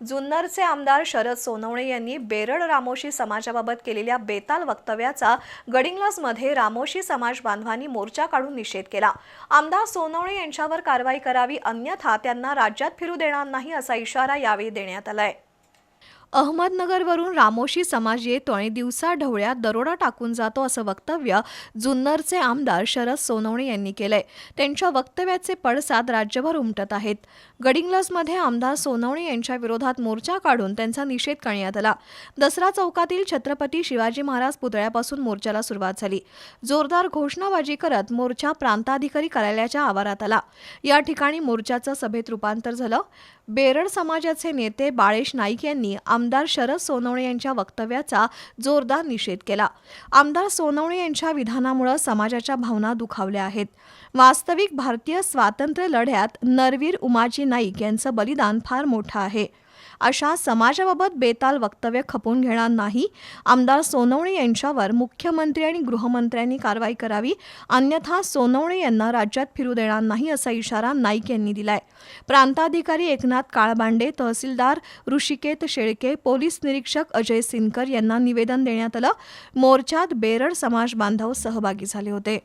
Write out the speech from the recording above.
जुन्नरचे आमदार शरद सोनवणे यांनी बेरड रामोशी समाजाबाबत केलेल्या बेताल वक्तव्याचा गडिंग्लजमध्ये रामोशी समाज बांधवांनी मोर्चा काढून निषेध केला. आमदार सोनवणे यांच्यावर कारवाई करावी अन्यथा त्यांना राज्यात फिरू देणार नाही असा इशारा यावेळी देण्यात आलाय. अहमदनगरवरून रामोशी समाज येतो आणि दिवसा ढवळ्यात दरोडा टाकून जातो असं वक्तव्य जुन्नरचे आमदार शरद सोनवणे यांनी केलंय. त्यांच्या वक्तव्याचे पडसाद राज्यभर उमटत आहेत. गडिंग्लजमध्ये आमदार सोनवणे यांच्या विरोधात मोर्चा काढून त्यांचा निषेध करण्यात आला. दसरा चौकातील छत्रपती शिवाजी महाराज पुतळ्यापासून मोर्चाला सुरुवात झाली. जोरदार घोषणाबाजी करत मोर्चा प्रांताधिकारी कार्यालयाच्या आवारात आला. या ठिकाणी मोर्चाचं सभेत रूपांतर झालं. बेरड समाजाचे नेते बाळेश नाईक यांनी आमदार शरद सोनवणे यांच्या वक्तव्याचा जोरदार निषेध केला. आमदार सोनवणे यांच्या विधानामुळे समाजाच्या भावना दुखावल्या आहेत. वास्तविक भारतीय स्वातंत्र्य लढ्यात नरवीर उमाजी नाईक यांचं बलिदान फार मोठं आहे. अशा समाजाबाबत बेताल वक्तव्य खपून घेणार नाही. आमदार सोनवणे यांच्यावर मुख्यमंत्री आणि गृहमंत्र्यांनी कारवाई करावी. अन्यथा सोनवणे यांना राज्यात फिरू देणार नाही असा इशारा नाईक यांनी दिलाय. प्रांताधिकारी एकनाथ काळबांडे तहसीलदार ऋषिकेत शेळके पोलीस निरीक्षक अजय सिनकर यांना निवेदन देण्यात आलं. मोर्चात बेरड समाज बांधव सहभागी झाले होते.